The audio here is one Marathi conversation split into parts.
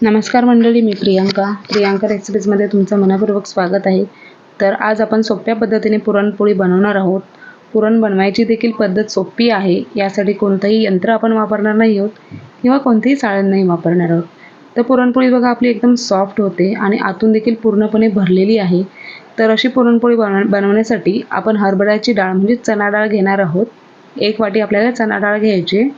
नमस्कार मंडळी मी प्रियांका. प्रियांका रेसिपीजमध्ये तुमचं मनपूर्वक स्वागत आहे. तर आज आपण सोप्या पद्धतीने पुरणपोळी बनवणार आहोत. पुरण बनवायची देखील पद्धत सोपी आहे. यासाठी कोणतंही यंत्र आपण वापरणार नाही आहोत किंवा कोणतेही साळण नाही वापरणार आहोत. तर पुरणपोळी बघा आपली एकदम सॉफ्ट होते आणि आतून देखील पूर्णपणे भरलेली आहे. तर अशी पुरणपोळी बनव बनवण्यासाठी आपण हरभऱ्याची डाळ म्हणजे चणा डाळ घेणार आहोत. एक वाटी आपल्याला चणा डाळ घ्यायची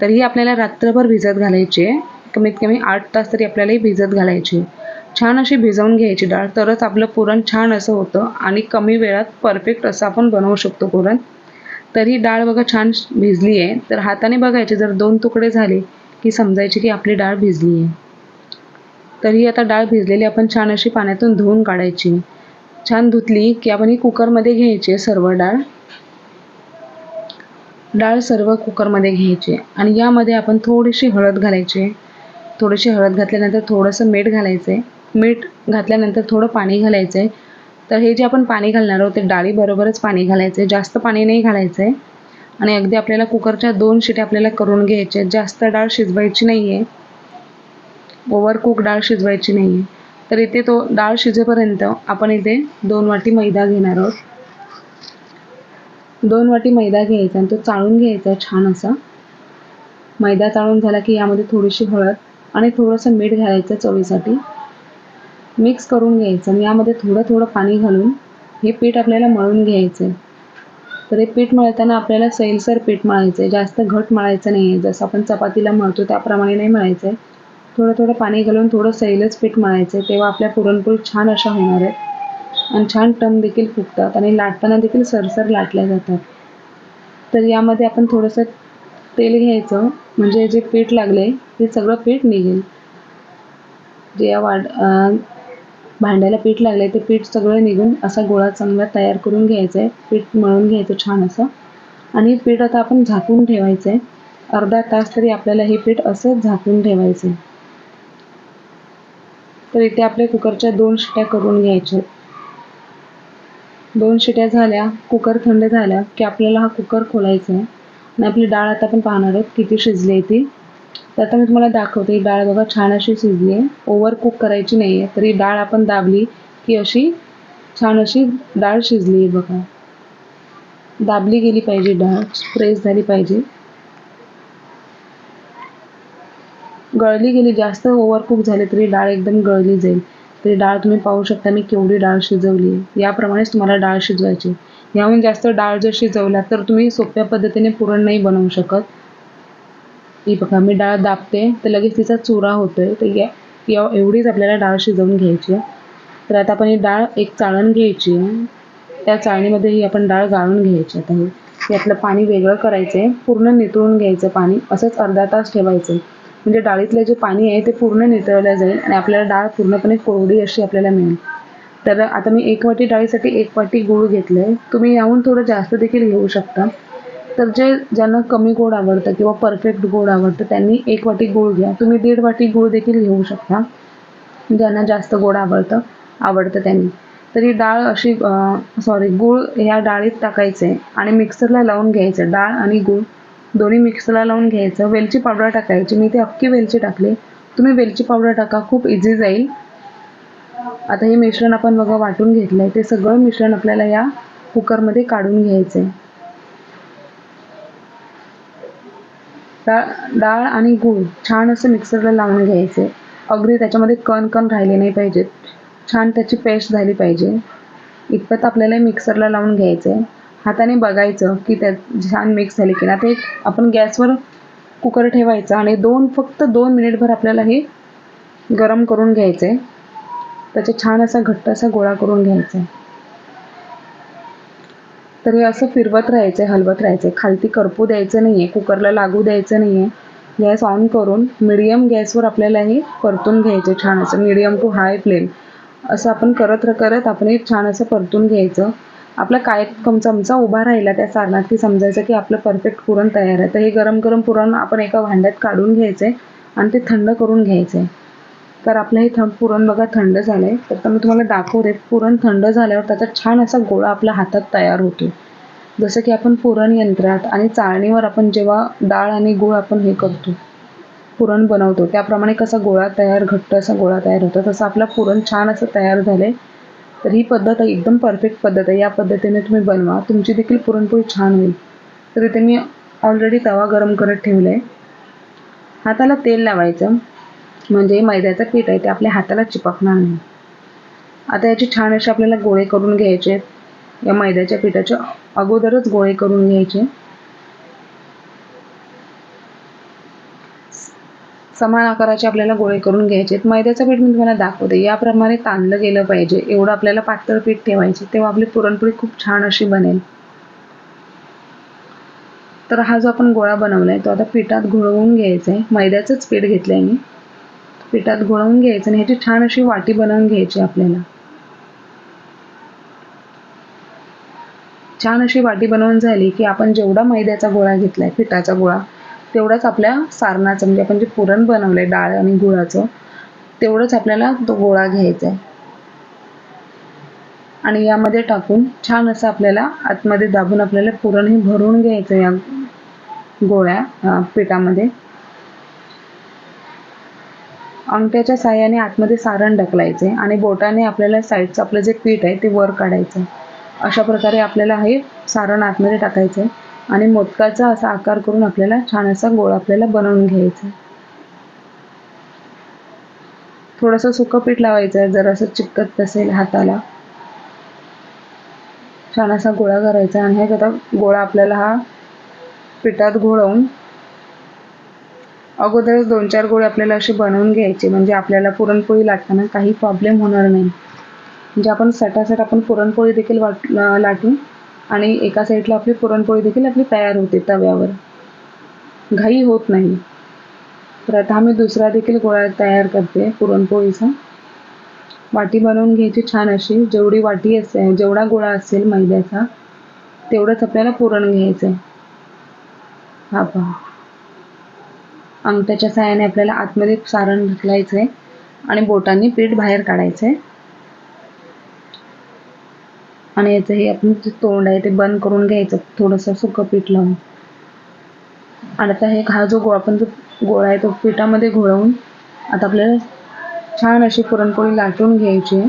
तर ही आपल्याला रात्रभर भिजत घालायची आहे. कमीत कमी आठ तास तरी आपल्याला ही भिजत घालायची. छान अशी भिजवून घ्यायची डाळ. तरच आपलं पुरण छान असं होतं आणि कमी वेळात परफेक्ट असं आपण बनवू शकतो पुरण. तर ही डाळ बघा छान भिजली आहे. तर हाताने बघायचे जर दोन तुकडे झाले की समजायचे की आपली डाळ भिजली आहे. तर ही आता डाळ भिजलेली आपण छान अशी पाण्यातून धुवून काढायची. छान धुतली की आपण ही कुकरमध्ये घ्यायची सर्व डाळ. डाळ सर्व कुकरमध्ये घ्यायची आणि यामध्ये आपण थोडीशी हळद घालायची थोडीशी हळद घातल्यानंतर थोडंसं मीठ घालायचं आहे मीठ घातल्यानंतर थोडं पाणी घालायचं आहे तर हे जे आपण पाणी घालणार आहोत ते डाळीबरोबरच पाणी घालायचं आहे जास्त पाणी नाही घालायचं आहे आणि अगदी आपल्याला कुकरच्या दोन शिट्या आपल्याला करून घ्यायच्या जास्त डाळ शिजवायची नाही आहे ओव्हर कुक डाळ शिजवायची नाही आहे तर इथे तो डाळ शिजेपर्यंत आपण इथे दोन वाटी मैदा घेणार आहोत. दोन वाटी मैदा घ्यायचा आणि तो चाळून घ्यायचा छान असा. मैदा चाळून झाला की यामध्ये थोडीशी हळद आणि थोडंसं मीठ घालायचं चवीसाठी. मिक्स करून घ्यायचं. आणि यामध्ये थोडं थोडं पाणी घालून हे पीठ आपल्याला मळून घ्यायचं तर हे पीठ मळताना आपल्याला सैलसर पीठ मळायचं आहे जास्त घट मळायचं नाही आहे जसं आपण चपातीला मळतो त्याप्रमाणे नाही मळायचं आहे थोडं थोडं पाणी घालून थोडं सैलच पीठ मळायचं आहे तेव्हा आपल्या पुरणपोळी छान अशा होणार आहेत. आणि छान टम देखील फुगतात. आणि लाटताना देखील सरसर लाटल्या जातात. तर यामध्ये आपण थोडंसं तेल घ्यायचं म्हणजे जे पीठ लागले ते सगळं पीठ निघेल. जे या वाढ भांड्याला पीठ लागले ते पीठ सगळं निघून असा गोळा चांगला तयार करून घ्यायचा आहे पीठ मळून घ्यायचं छान असं. आणि पीठ आता आपण झाकून ठेवायचं आहे अर्धा तास तरी आपल्याला हे पीठ असंच झाकून ठेवायचं आहे तर इथे आपल्या कुकरच्या दोन शिट्या करून घ्यायच्या. दोन शिट्या झाल्या कुकर थंड झाल्या की आपल्याला हा कुकर खोलायचा आहे आणि आपली डाळ आता आपण पाहणार आहोत किती शिजली आहे ती. तर आता मी तुम्हाला दाखवते ही डाळ बघा छान अशी शिजली आहे. ओव्हर कुक करायची नाही आहे तरी डाळ आपण दाबली की अशी छान अशी डाळ शिजली आहे बघा. दाबली गेली पाहिजे डाळ प्रेस झाली पाहिजे. गळली गेली जास्त ओव्हर कुक झाली तरी डाळ एकदम गळली जाईल. तरी डाळ तुम्ही पाहू शकता मी केवढी डाळ शिजवली आहे. याप्रमाणेच तुम्हाला डाळ शिजवायची याहून जास्त डाळ जर शिजवला तर तुम्ही सोप्या पद्धतीने पुरण नाही बनवू शकत. ही बघा मी डाळ दाबते तर लगेच तिचा चुरा होतोय. तर या या एवढीच आपल्याला डाळ शिजवून घ्यायची आहे. तर आता आपण ही डाळ एक चाळण घ्यायची आहे. त्या चाळणीमध्ये ही आपण डाळ गाळून घ्यायची आता ही यातलं पाणी वेगळं करायचं आहे. पूर्ण नितळून घ्यायचं पाणी. असंच अर्धा तास ठेवायचं म्हणजे डाळीतलं जे पाणी आहे ते पूर्ण नितळलं जाईल आणि आपल्याला डाळ पूर्णपणे कोरडी अशी आपल्याला मिळेल. तर आता मी एक वाटी डाळीसाठी एक वाटी गूळ घेतलं आहे तुम्ही याहून थोडं जास्त देखील घेऊ शकता. तर जे ज्यांना कमी गोड आवडतं किंवा परफेक्ट गोड आवडतं त्यांनी एक वाटी गूळ घ्या. तुम्ही दीड वाटी गूळ देखील घेऊ शकता. ज्यांना जास्त गोड आवडतं आवडतं त्यांनी. तर ही डाळ अशी सॉरी गूळ ह्या डाळीत टाकायचं आहे आणि मिक्सरला लावून घ्यायचं. डाळ आणि गूळ दोन्ही मिक्सरला लावून घ्यायचं. वेलची पावडर टाकायची. मी ते अख्खी वेलची टाकली. तुम्ही वेलची पावडर टाका. खूप इझी जाईल. आता हे मिश्रण आपण बघा वाटून घेतलं आहे ते सगळं मिश्रण आपल्याला या कुकरमध्ये काढून घ्यायचं आहे डाळ डाळ आणि गूळ छान असं मिक्सरला लावून घ्यायचे अगदी त्याच्यामध्ये कण कण राहिले नाही पाहिजेत. छान त्याची पेस्ट झाली पाहिजे. इतपत आपल्याला मिक्सरला लावून घ्यायचं आहे हाताने बघायचं की त्यात छान मिक्स झाली की ना ते आपण गॅसवर कुकर ठेवायचं आणि दोन फक्त दोन मिनिटभर आपल्याला हे गरम करून घ्यायचं आहे त्याचा छान असा घट्ट असा गोळा करून घ्यायचा. आहे तर हे असं फिरवत राहायचं आहे हलवत राहायचं. आहे खालती करपू द्यायचं नाही आहे कुकरला लागू द्यायचं नाही आहे गॅस ऑन करून मिडियम गॅसवर आपल्याला हे परतून घ्यायचं छान असं मिडियम टू हाय फ्लेम. असं आपण करत करत आपण हे छान असं परतून घ्यायचं. आपला काय कम चमचा उभा राहिला त्या सारणात की समजायचं की आपलं परफेक्ट पुरण तयार आहे. तर हे गरम गरम पुरण आपण एका भांड्यात काढून घ्यायचं आहे आणि ते थंड करून घ्यायचं आहे तर आपलं हे थंड पुरण बघा थंड झालं आहे तर मी तुम्हाला दाखवते. पुरण थंड झाल्यावर त्याचा छान असा गोळा आपल्या हातात तयार होतो जसं की आपण पुरण यंत्रात आणि चाळणीवर आपण जेव्हा डाळ आणि गूळ आपण हे करतो पुरण बनवतो त्याप्रमाणे कसा गोळा तयार घट्ट असा गोळा तयार होतो. तसं आपला पुरण छान असं तयार झालं आहे तर ही पद्धत एकदम परफेक्ट पद्धत आहे. या पद्धतीने तुम्ही बनवा. तुमची देखील पुरणपोळी छान होईल. तर इथे मी ऑलरेडी तवा गरम करत ठेवला आहे हाताला तेल लावायचं. म्हणजे मैद्याचं पीठ आहे ते आपल्या हाताला चिपकणार नाही. आता याचे छान असे आपल्याला गोळे करून घ्यायचे. आहेत या मैद्याच्या पिठाचे अगोदरच गोळे करून घ्यायचे. समान आकाराचे आपल्याला गोळे करून घ्यायचे. आहेत मैद्याचं पीठ मी तुम्हाला दाखवते. याप्रमाणे ताणलं गेलं पाहिजे. एवढं आपल्याला पातळ पीठ ठेवायचे. तेव्हा आपली पुरणपोळी खूप छान अशी बनेल. तर हा जो आपण गोळा बनवला आहे तो आता पिठात घोळवून घ्यायचा आहे. मैद्याचंच पीठ घेतलं आहे मी. पिठात गोळवून घ्यायचं आणि ह्याची छान अशी वाटी बनवून घ्यायची आपल्याला. छान अशी वाटी बनवून झाली की आपण जेवढा मैद्याचा गोळा घेतलाय पिठाचा गोळा तेवढाच आपल्या सारणाचं म्हणजे आपण जे पुरण बनवलंय डाळ आणि गुळाचं तेवढंच आपल्याला तो गोळा घ्यायचा आहे आणि यामध्ये टाकून छान असं आपल्याला आतमध्ये दाबून आपल्याला पुरण हे भरून घ्यायचं या गोळ्या पिठामध्ये. अंगठ्याच्या साह्याने आतमध्ये सारण ढकलायचे आणि बोटाने आपल्याला साईडचं आपलं जे पीठ आहे ते वर काढायचं. अशा प्रकारे आपल्याला हे सारण आतमध्ये टाकायचं आहे आणि मोदकाचा असा आकार करून आपल्याला छान असा गोळा आपल्याला बनवून घ्यायचा. थोडंसं सुकं पीठ लावायचं आहे जर असं चिकटत असेल हाताला. छान असा गोळा करायचा आणि हे कदा गोळा आपल्याला हा पिठात घोळवून अगोदरच दोन चार गोळे आपल्याला असे बनवून घ्यायचे. म्हणजे आपल्याला पुरणपोळी लाटताना काही प्रॉब्लेम होणार नाही. म्हणजे आपण सटासट आपण पुरणपोळी देखील वाट लाटू. आणि एका साईडला आपली पुरणपोळी देखील आपली तयार होते तव्यावर. घाई होत नाही. तर आता आम्ही दुसरा देखील गोळा तयार करते पुरणपोळीचा. वाटी बनवून घ्यायची छान अशी. जेवढी वाटी असेल जेवढा गोळा असेल मैद्याचा तेवढंच आपल्याला पुरण घ्यायचं आहे हा पहा. अंगठ्याच्या साहाय्याने आपल्याला आतमध्ये सारण ढकलायचं आहे आणि बोटांनी पीठ बाहेर काढायचं आहे आणि याचं हे आपण जे तोंड आहे ते बंद करून घ्यायचं थोडंसं सुकं पीठ लावून. आणि आता हे हा जो गो आपण जो गोळा आहे तो पिठामध्ये घोळवून आता आपल्याला छान अशी पुरणपोळी लाटून घ्यायची आहे.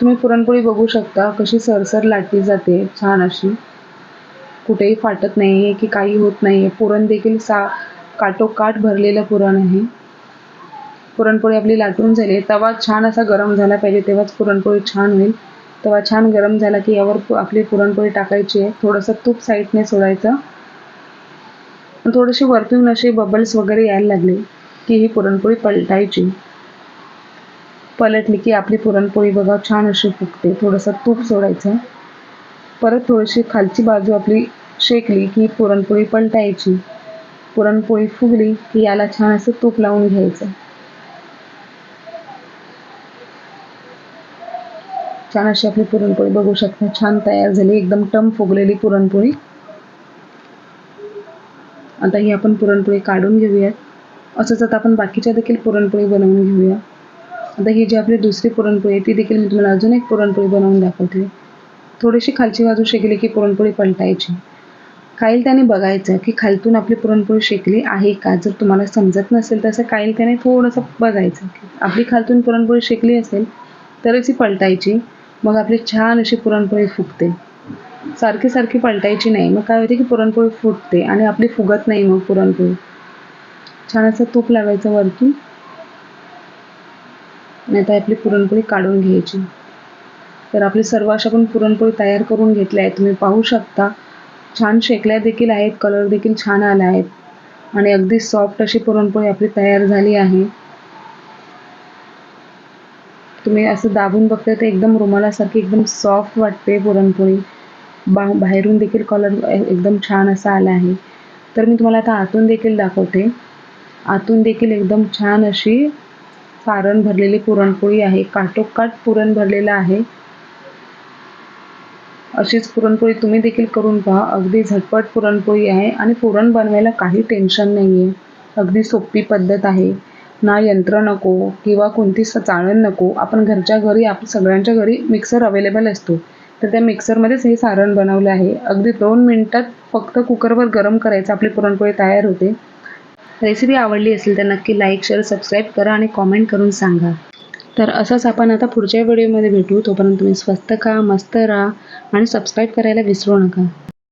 तुम्ही पुरणपोळी बघू शकता कशी सरसर लाटली जाते छान अशी. कुठेही फाटत नाही आहे की काही होत नाही आहे पुरण देखील सा काटोकाट भरलेलं पुरण आहे. पुरणपोळी आपली लाटून झाली तवा छान असा गरम झाला पाहिजे. तेव्हाच पुरणपोळी छान होईल. तवा छान गरम झाला की यावर आपली पुरणपोळी टाकायची आहे. थोडंसं तूप साईडने सोडायचं. थोडीशी वरतून असे बबल्स वगैरे यायला लागले की ही पुरणपोळी पलटायची. पलटली की आपली पुरणपोळी बघा छान अशी फुगते. थोडंसं तूप सोडायचं. परत थोडीशी खालची बाजू आपली शेकली की पुरणपोळी पलटायची. पुरणपोळी फुगली की याला छान असं तूप लावून घ्यायचं. छान अशी आपली पुरणपोळी बघू शकता. छान तयार झाली. एकदम टम फुगलेली पुरणपोळी. आता ही आपण पुरणपोळी काढून घेऊयात. असंच आता आपण बाकीच्या देखील पुरणपोळी बनवून घेऊया. आता ही जी आपली दुसरी पुरणपोळी आहे ती देखील मी तुम्हाला अजून एक पुरणपोळी बनवून दाखवते. थोडीशी खालची बाजू शेकली की पुरणपोळी पलटायची. काईल त्याने बघायचं की खालतून आपली पुरणपोळी शेकली आहे का? जर तुम्हाला समजत नसेल तर असं काईल त्याने थोडंसं बघायचं की आपली खालतून पुरणपोळी शेकली असेल तरच ती पलटायची. मग आपली छान अशी पुरणपोळी फुगते. सारखी सारखी पलटायची नाही. मग काय होते की पुरणपोळी फुटते आणि आपली फुगत नाही मग पुरणपोळी. छान असं तूप लावायचं वरतून. नाहीतर आपली पुरणपोळी काढून घ्यायची. तर आपली सर्व अशा पण पुरणपोळी तयार करून घेतल्या आहे तुम्ही पाहू शकता. छान शेकल्या देखील आहेत कलर देखील छान आला आहेत. आणि अगदी सॉफ्ट अशी पुरणपोळी आपली तयार झाली आहे. तुम्ही असं दाबून बघता तर एकदम रुमालासारखी एकदम सॉफ्ट वाटते पुरणपोळी. बा बाहेरून देखील कलर एकदम छान असा आला आहे. तर मी तुम्हाला आता आतून देखील दाखवते. आतून देखील एकदम छान अशी सारण भरलेली पुरणपोळी आहे. काटोकाट पुरण भरलेलं आहे. अशीच पुरणपोळी तुम्ही देखील करून पहा. अगदी झटपट पुरणपोळी आहे आणि पुरण बनवायला काही टेन्शन नाही आहे अगदी सोपी पद्धत आहे. ना यंत्र नको किंवा कोणती स चाळण नको. आपण घरच्या घरी आप सगळ्यांच्या घरी मिक्सर अवेलेबल असतो. तर त्या मिक्सरमध्येच हे सारण बनवलं आहे. अगदी दोन मिनटात फक्त कुकरवर गरम करायचं आपली पुरणपोळी तयार होते. रेसिपी आवडली असेल तर नक्की लाईक शेअर सबस्क्राईब करा आणि कॉमेंट करून सांगा. तर असंच आपण आता पुढच्या व्हिडिओमध्ये भेटू. तोपर्यंत तुम्ही स्वस्त खा मस्त राहा आणि सबस्क्राईब करायला विसरू नका.